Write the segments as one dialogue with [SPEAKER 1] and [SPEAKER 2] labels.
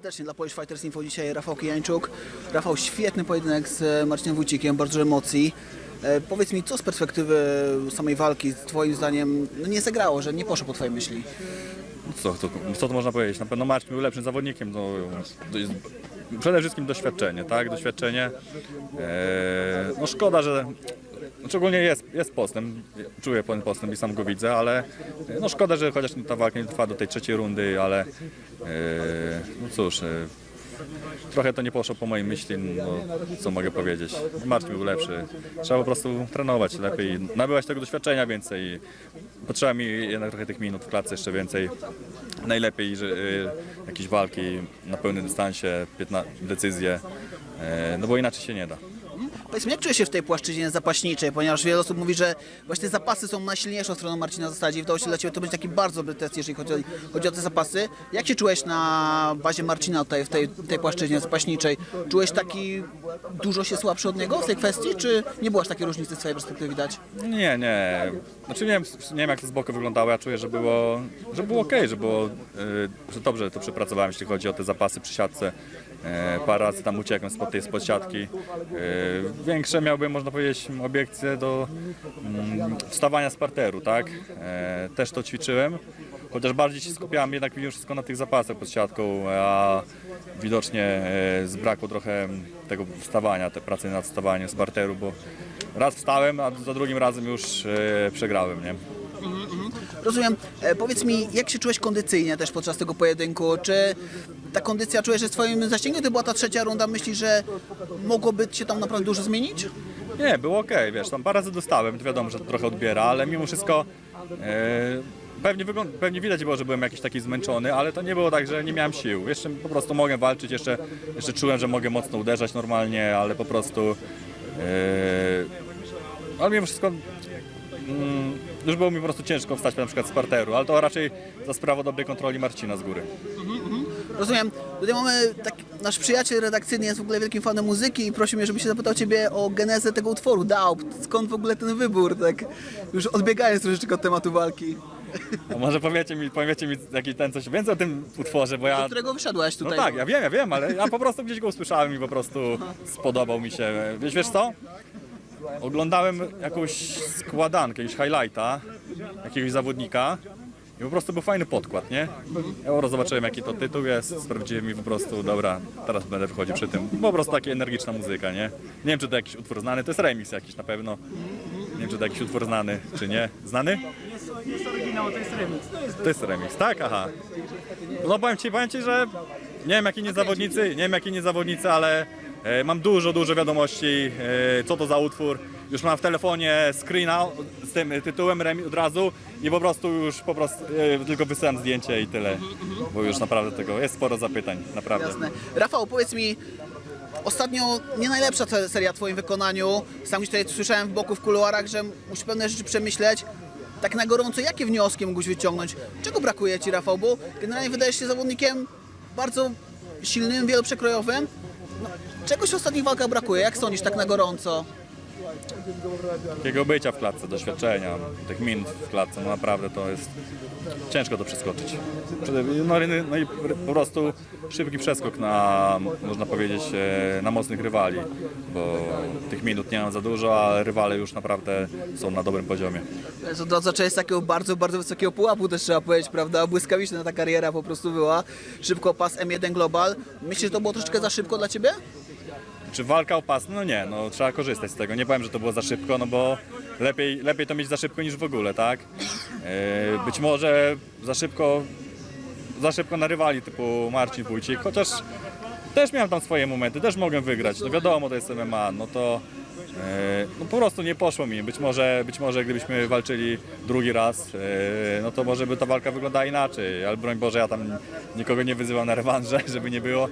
[SPEAKER 1] serdecznie dla Polish Fighters Info dzisiaj Rafał Kijańczuk. Rafał, świetny pojedynek z e, Marcinem Wójcikiem, bardzo emocji. E, powiedz mi, co z perspektywy samej walki twoim zdaniem no nie zagrało, że nie poszło po twojej myśli?
[SPEAKER 2] Co, to, co to można powiedzieć? Na pewno Marcin był lepszym zawodnikiem. No, to jest przede wszystkim doświadczenie, tak? Doświadczenie. Eee, no szkoda, że szczególnie jest, jest postęp, czuję ten postęp i sam go widzę, ale no szkoda, że chociaż ta walka nie trwa do tej trzeciej rundy, ale eee, no cóż, e, trochę to nie poszło po mojej myśli, no co mogę powiedzieć. Marcin był lepszy. Trzeba po prostu trenować lepiej, nabywać tego doświadczenia więcej. Potrzeba mi jednak trochę tych minut w klatce jeszcze więcej. Najlepiej, że y, jakieś walki na pełnym dystansie, 15, decyzje, e, no bo inaczej się nie da.
[SPEAKER 1] Powiedz mi, jak czujesz się w tej płaszczyźnie zapaśniczej, ponieważ wiele osób mówi, że właśnie zapasy są najsilniejszą stroną Marcina w zasadzie i wydało się dla Ciebie to być taki bardzo dobry test, jeżeli chodzi o, chodzi o te zapasy. Jak się czułeś na bazie Marcina tutaj w tej, tej płaszczyźnie zapaśniczej? Czułeś taki dużo się słabszy od niego w tej kwestii, czy nie było aż takiej różnicy z Twojej perspektywy widać?
[SPEAKER 2] Nie, nie. Znaczy nie wiem, nie wiem jak to z boku wyglądało. Ja czuję, że było, że było ok, że było, y, że dobrze to przepracowałem, jeśli chodzi o te zapasy przy siatce. E, Parę razy tam uciekłem spod tej spod siatki. E, Większe miałbym, można powiedzieć, obiekcje do mm, wstawania z parteru, tak? E, Też to ćwiczyłem. Chociaż bardziej się skupiałem jednak mimo wszystko na tych zapasach pod siatką, a widocznie zbrakło trochę tego wstawania, tej pracy nad wstawaniem z parteru, bo raz wstałem, a za drugim razem już przegrałem, nie?
[SPEAKER 1] Rozumiem. E, powiedz mi, jak się czułeś kondycyjnie też podczas tego pojedynku? Czy ta kondycja czujesz, że w Twoim zasięgu to była ta trzecia runda? Myślisz, że mogłoby się tam naprawdę dużo zmienić?
[SPEAKER 2] Nie, było ok, wiesz, tam parę razy dostałem, wiadomo, że to trochę odbiera, ale mimo wszystko e, pewnie, wygląd- pewnie widać było, że byłem jakiś taki zmęczony, ale to nie było tak, że nie miałem sił. Jeszcze po prostu mogę walczyć, jeszcze, jeszcze czułem, że mogę mocno uderzać normalnie, ale po prostu e, ale mimo wszystko mm, już było mi po prostu ciężko wstać na przykład z parteru, ale to raczej za sprawą dobrej kontroli Marcina z góry.
[SPEAKER 1] Rozumiem. Tutaj mamy taki, nasz przyjaciel redakcyjny jest w ogóle wielkim fanem muzyki i prosił mnie, żebym się zapytał Ciebie o genezę tego utworu, Doubt. Skąd w ogóle ten wybór, tak już odbiegając troszeczkę od tematu walki,
[SPEAKER 2] A może powiecie mi, powiecie mi jakiś ten coś więcej o tym utworze, bo
[SPEAKER 1] do
[SPEAKER 2] ja...
[SPEAKER 1] którego wyszedłeś
[SPEAKER 2] No
[SPEAKER 1] tutaj.
[SPEAKER 2] tak, ja wiem, ja wiem, ale ja po prostu gdzieś go usłyszałem i po prostu spodobał mi się. Wiesz, wiesz co? Oglądałem jakąś składankę, jakiegoś highlighta jakiegoś zawodnika i po prostu był fajny podkład, nie? Prostu zobaczyłem jaki to tytuł jest, sprawdziłem i po prostu, dobra, teraz będę wchodził przy tym. Po prostu taka energiczna muzyka, nie? Nie wiem czy to jakiś utwór znany, to jest remix jakiś na pewno. Nie wiem czy to jakiś utwór znany, czy nie. Znany?
[SPEAKER 3] jest oryginał, to jest remix. To jest
[SPEAKER 2] remix, tak? Aha. No powiem ci, powiem ci, że nie wiem jaki nie zawodnicy, nie wiem jaki nie zawodnicy, ale mam dużo, dużo wiadomości, e, co to za utwór. Już mam w telefonie screena z tym tytułem od razu i po prostu już po prostu e, tylko wysyłam zdjęcie i tyle. Bo już naprawdę tego jest sporo zapytań, naprawdę.
[SPEAKER 1] Jasne. Rafał, powiedz mi, ostatnio nie najlepsza seria w Twoim wykonaniu. Sam już tutaj słyszałem w boku w kuluarach, że musisz pewne rzeczy przemyśleć. Tak na gorąco, jakie wnioski mógłbyś wyciągnąć? Czego brakuje Ci, Rafał? Bo generalnie wydajesz się zawodnikiem bardzo silnym, wieloprzekrojowym. No, czegoś w ostatnich walkach brakuje. Jak sądzisz tak na gorąco?
[SPEAKER 2] Takiego bycia w klatce, doświadczenia, tych minut w klatce, no naprawdę to jest ciężko to przeskoczyć. No, no i po prostu szybki przeskok na, można powiedzieć, e, na mocnych rywali, bo tych minut nie mam za dużo, a rywale już naprawdę są na dobrym poziomie.
[SPEAKER 1] To to zaczęłeś z takiego bardzo, bardzo wysokiego pułapu też trzeba powiedzieć, prawda? Błyskawiczna ta kariera po prostu była. Szybko pas M1 Global. Myślisz, że to było troszeczkę za szybko dla Ciebie?
[SPEAKER 2] Czy walka o pas? No nie, no trzeba korzystać z tego. Nie powiem, że to było za szybko, no bo lepiej, lepiej to mieć za szybko niż w ogóle, tak? E, Być może za szybko, za szybko na rywali typu Marcin Wójcik, chociaż też miałem tam swoje momenty, też mogłem wygrać. No wiadomo, to jest MMA, no to no po prostu nie poszło mi. Być może, być może gdybyśmy walczyli drugi raz, e, no to może by ta walka wyglądała inaczej. Ale broń Boże, ja tam nikogo nie wyzywam na rewanże, żeby nie było.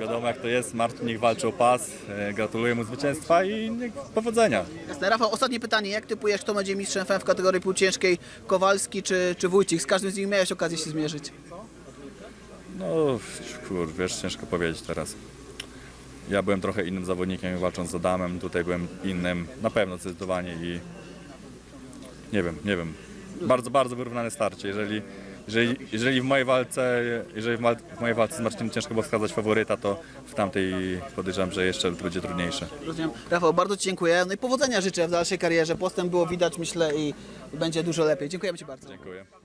[SPEAKER 2] Wiadomo jak to jest, Marcin niech walczy o pas, e, gratuluję mu zwycięstwa i niech, powodzenia.
[SPEAKER 1] Jasne. Rafał, ostatnie pytanie. Jak typujesz, kto będzie mistrzem FM w kategorii półciężkiej? Kowalski czy, czy Wójcik? Z każdym z nich miałeś okazję się zmierzyć.
[SPEAKER 2] No, kur, wiesz, ciężko powiedzieć teraz. Ja byłem trochę innym zawodnikiem walcząc z Adamem, tutaj byłem innym, na pewno zdecydowanie i nie wiem, nie wiem. bardzo, bardzo wyrównane starcie. Jeżeli, jeżeli, jeżeli w mojej walce, jeżeli w, mojej walce z Marcinem ciężko było wskazać faworyta, to w tamtej podejrzewam, że jeszcze będzie trudniejsze.
[SPEAKER 1] Rozumiem. Rafał, bardzo Ci dziękuję. No i powodzenia życzę w dalszej karierze. Postęp było widać, myślę, i będzie dużo lepiej. Dziękujemy Ci bardzo.
[SPEAKER 2] Dziękuję.